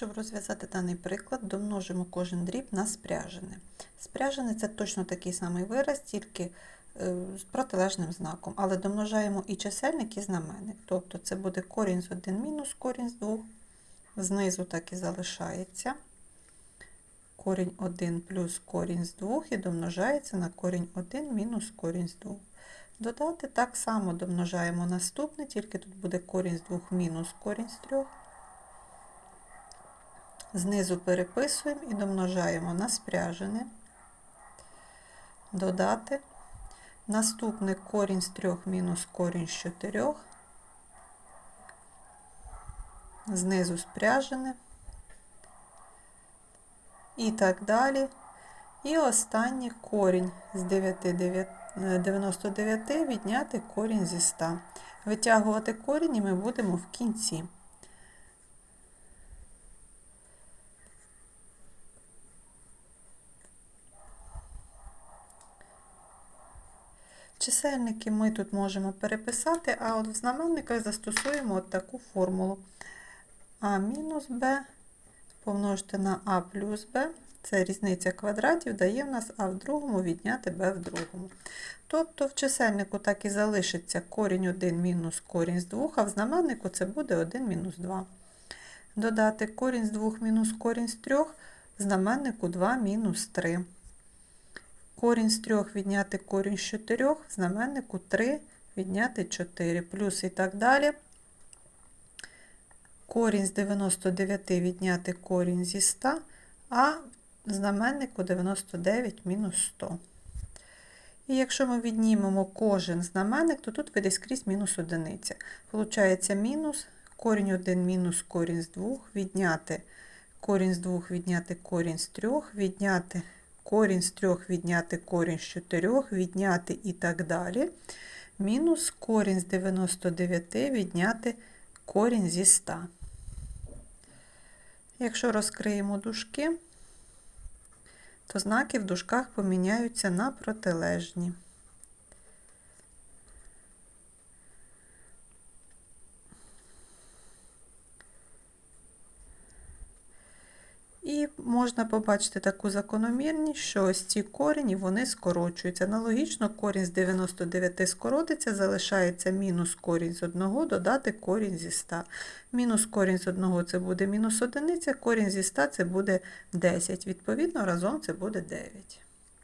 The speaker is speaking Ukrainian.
Щоб розв'язати даний приклад, домножимо кожен дріб на спряжене. Спряжене це точно такий самий вираз, тільки е, з протилежним знаком, але домножаємо і чисельник, і знаменник. Тобто це буде корінь з 1 мінус корінь з 2, знизу так і залишається. Корінь 1 плюс корінь з 2 і домножається на корінь 1 мінус корінь з 2. Додати так само домножаємо наступне, тільки тут буде корінь з 2 мінус корінь з 3. Знизу переписуємо і домножаємо на спряжене. Додати. Наступний корінь з 3 мінус корінь з 4. Знизу спряжене. І так далі. І останній корінь з 9, 9, 99 відняти корінь зі 100. Витягувати корінь ми будемо в кінці. Чисельники ми тут можемо переписати, а от в знаменниках застосуємо от таку формулу. А мінус Б помножити на А плюс Б. Це різниця квадратів, дає в нас А в другому відняти Б в другому. Тобто в чисельнику так і залишиться корінь 1 мінус корінь з 2, а в знаменнику це буде 1 мінус 2. Додати корінь з 2 мінус корінь з 3, в знаменнику 2 мінус 3. Корінь з 3 відняти корінь з 4, в знаменнику 3 відняти 4, плюс і так далі. Корінь з 99 відняти корінь зі 100, а знаменнику 99 мінус 100. І якщо ми віднімемо кожен знаменник, то тут вийде скрізь мінус одиниця. Получається мінус корінь 1 мінус корінь з 2, відняти корінь з 2 відняти корінь з 3, відняти корінь з 3 відняти корінь з 4, відняти і так далі. Мінус корінь з 99 відняти корінь зі 100. Якщо розкриємо дужки, то знаки в дужках поміняються на протилежні. І можна побачити таку закономірність, що ось ці корені вони скорочуються. Аналогічно корінь з 99 скоротиться, залишається мінус корінь з 1, додати корінь зі 100. Мінус корінь з 1 це буде мінус 1, корінь зі 100 це буде 10. Відповідно, разом це буде 9.